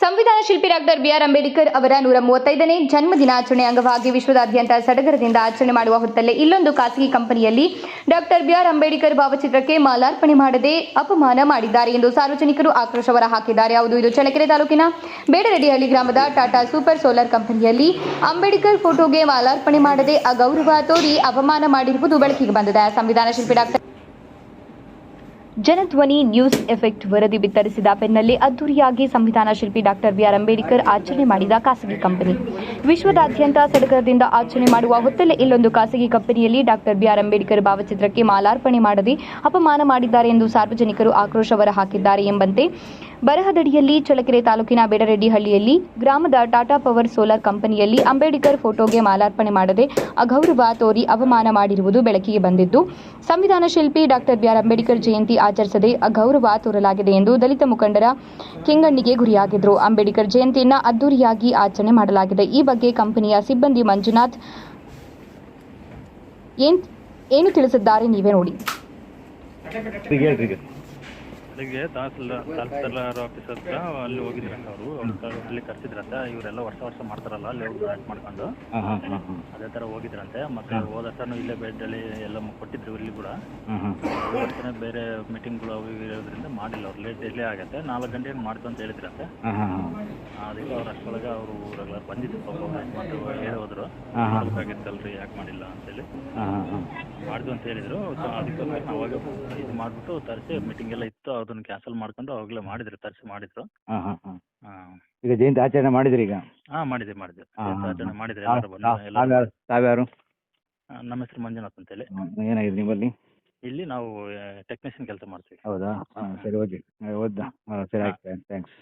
ಶಿಲ್ಪಿ doctor B R Ambedkar ಅವರ ನೂರ ಮೂವತ್ತೈದನೇ ಜನ್ಮ ದಿನಾಚರಣೆ ಅಂಗವಾಗಿ ವಿಶ್ವದಾದ್ಯಂತ ಸಡಗರದಿಂದ ಆಚರಣೆ ಮಾಡುವ ಹೊತ್ತಲ್ಲೇ ಇಲ್ಲೊಂದು ಖಾಸಗಿ ಕಂಪನಿಯಲ್ಲಿ ಡಾಕ್ಟರ್ ಬಿಆರ್ ಅಂಬೇಡ್ಕರ್ ಭಾವಚಿತ್ರಕ್ಕೆ ಮಾಲಾರ್ಪಣೆ ಮಾಡದೆ ಅಪಮಾನ ಮಾಡಿದ್ದಾರೆ ಎಂದು ಸಾರ್ವಜನಿಕರು ಆಕ್ರೋಶ ಹೊರ ಹಾಕಿದ್ದಾರೆ ಹೌದು, ಇದು ಚಳ್ಳಕೆರೆ ತಾಲೂಕಿನ ಬೇಡರೆಡ್ಡಿಹಳ್ಳಿ ಗ್ರಾಮದ ಟಾಟಾ ಸೂಪರ್ ಸೋಲಾರ್ ಕಂಪನಿಯಲ್ಲಿ ಅಂಬೇಡ್ಕರ್ ಫೋಟೋಗೆ ಮಾಲಾರ್ಪಣೆ ಮಾಡದೆ ಅಗೌರವ ತೋರಿ ಅಪಮಾನ ಮಾಡಿರುವುದು ಬೆಳಕಿಗೆ ಬಂದಿದೆ. ಸಂವಿಧಾನ ಶಿಲ್ಪಿ ಡಾಕ್ಟರ್ ಜನಧ್ವನಿ ನ್ಯೂಸ್ ಎಫೆಕ್ಟ್ ವರದಿ ಬಿತ್ತರಿಸಿದ ಪೆನ್ನಲ್ಲಿ ಅದ್ದೂರಿಯಾಗಿ ಸಂವಿಧಾನ ಶಿಲ್ಪಿ ಡಾಕ್ಟರ್ ಬಿಆರ್ ಅಂಬೇಡ್ಕರ್ ಆಚರಣೆ ಮಾಡಿದ ಖಾಸಗಿ ಕಂಪನಿ. ವಿಶ್ವದಾದ್ಯಂತ ಸಡಗರದಿಂದ ಆಚರಣೆ ಮಾಡುವ ಹೊತ್ತಲ್ಲೇ ಇಲ್ಲೊಂದು ಖಾಸಗಿ ಕಂಪನಿಯಲ್ಲಿ ಡಾಕ್ಟರ್ ಬಿಆರ್ ಅಂಬೇಡ್ಕರ್ ಭಾವಚಿತ್ರಕ್ಕೆ ಮಾಲಾರ್ಪಣೆ ಮಾಡದೆ ಅಪಮಾನ ಮಾಡಿದ್ದಾರೆ ಎಂದು ಸಾರ್ವಜನಿಕರು ಆಕ್ರೋಶ ಹೊರಹಾಕಿದ್ದಾರೆ ಎಂಬಂತೆ ಬರಹದಡಿಯಲ್ಲಿ ಚಳಕೆರೆ ತಾಲೂಕಿನ ಬೇಡರೆಡ್ಡಿಹಳ್ಳಿಯಲ್ಲಿ ಗ್ರಾಮದ ಟಾಟಾ ಪವರ್ ಸೋಲಾರ್ ಕಂಪನಿಯಲ್ಲಿ ಅಂಬೇಡ್ಕರ್ ಫೋಟೋಗೆ ಮಾಲಾರ್ಪಣೆ ಮಾಡದೆ ಅಗೌರವ ತೋರಿ ಅವಮಾನ ಮಾಡಿರುವುದು ಬೆಳಕಿಗೆ ಬಂದಿದ್ದು. ಸಂವಿಧಾನ ಶಿಲ್ಪಿ doctor B R Ambedkar Jayanti ಆಚರಿಸದೆ ಅಗೌರವ ತೋರಲಾಗಿದೆ ಎಂದು ದಲಿತ ಮುಖಂಡರ ಕೆಂಗಣ್ಣಿಗೆ ಗುರಿಯಾಗಿದ್ದರು ಅಂಬೇಡ್ಕರ್ ಜಯಂತಿಯನ್ನು ಅದ್ದೂರಿಯಾಗಿ ಆಚರಣೆ ಮಾಡಲಾಗಿದೆ. ಈ ಬಗ್ಗೆ ಕಂಪನಿಯ ಸಿಬ್ಬಂದಿ ಮಂಜುನಾಥ್ ಏನ್ ತಿಳಿಸಿದ್ದಾರೆ ನೀವೇ ನೋಡಿ. ಬೆಳಿಗ್ಗೆ ತಹಸೀಲ್ದಾರ್ ತಹಸೀಲ್ದಾರ್ ಆಫೀಸ್ ಹತ್ರ ಅಲ್ಲಿ ಹೋಗಿದ್ರಂತ ಅವರು? ಅಲ್ಲಿ ಕರ್ಸಿದ್ರಂತ ಇವರೆಲ್ಲ ವರ್ಷ ವರ್ಷ ಮಾಡ್ತಾರಲ್ಲ ಅಲ್ಲಿ ಹೋಗಿ ಜಾಯಿಂಟ್ ಮಾಡ್ಕೊಂಡು. ಅದೇ ತರ ಹೋಗಿದ್ರಂತೆ ಮತ್ತೆ ಹೋದ ವರ್ಷನೂ ಇಲ್ಲೇ ಬೆಡ್ಡಲ್ಲಿ ಎಲ್ಲ ಕೊಟ್ಟಿದ್ರು ಇಲ್ಲಿ ಕೂಡ. ಬೇರೆ ವರ್ಷನೇ ಬೇರೆ ಮೀಟಿಂಗ್ಗಳು ಅವು ಇವು ಇರೋದ್ರಿಂದ ಮಾಡಿಲ್ಲ ಅವ್ರು ಲೇಟ್ ಇಲ್ಲೇ ಆಗತ್ತೆ. ನಾಲ್ಕು ಗಂಟೆಗೆ ಮಾಡ್ತು ಅಂತ ಹೇಳಿದ್ರಂತೆ. ಅದಕ್ಕೆ ಅವ್ರು ಅಷ್ಟರೊಳಗೆ ಅವರು ಊರೆಲ್ಲ ಬಂದಿದ್ರು ಪಾಪ ಯಜಮಾನ್ರು ಹೇಳಿ ಹೋದ್ರು. ಮಾಡ್ಬೇಕಾಗಿತ್ತಲ್ರಿ ಯಾಕೆ ಮಾಡಿಲ್ಲ? ಅಂತೇಳಿ. ಮಾಡಿದ್ವಿ ಅಂತ ಹೇಳಿದ್ರು. ಸೊ ಅದಕ್ಕೋಸ್ಕರ ಅವಾಗ ಇದು ಮಾಡಿಬಿಟ್ಟು ತರಿಸಿ ಮೀಟಿಂಗ್ ಎಲ್ಲ ಇತ್ತು ಅದನ್ನ ಕ್ಯಾನ್ಸಲ್ ಮಾಡ್ಕೊಂಡು ಅವಾಗಲೇ ಮಾಡಿದ್ರು ತರಿಸಿ ಮಾಡಿದ್ರು. ಈಗ ಜಯಂತಿ ಆಚರಣೆ ಮಾಡಿದ್ರಿ ಈಗ? ಹಾ ಮಾಡಿದೆ ಹಾಂ, ಆಚರಣೆ. ಮಾಡಿದ್ರೆ ಎಲ್ಲರೂ ಬಂದು ತಾವ್ಯಾರು ನಮ್ಮ ಹೆಸರು ಮಂಜುನಾಥ್ ಅಂತ ಹೇಳಿ ಏನಾಗಿದೆ ನಿಮ್ಮಲ್ಲಿ? ಇಲ್ಲಿ ನಾವು ಟೆಕ್ನಿಷಿಯನ್ ಕೆಲಸ ಮಾಡ್ತೀವಿ. ಹೌದಾ? ಸರಿ ಓಕೆ ಓದ್ದ. ಸರಿ ಆಯ್ತು ಥ್ಯಾಂಕ್ಸ್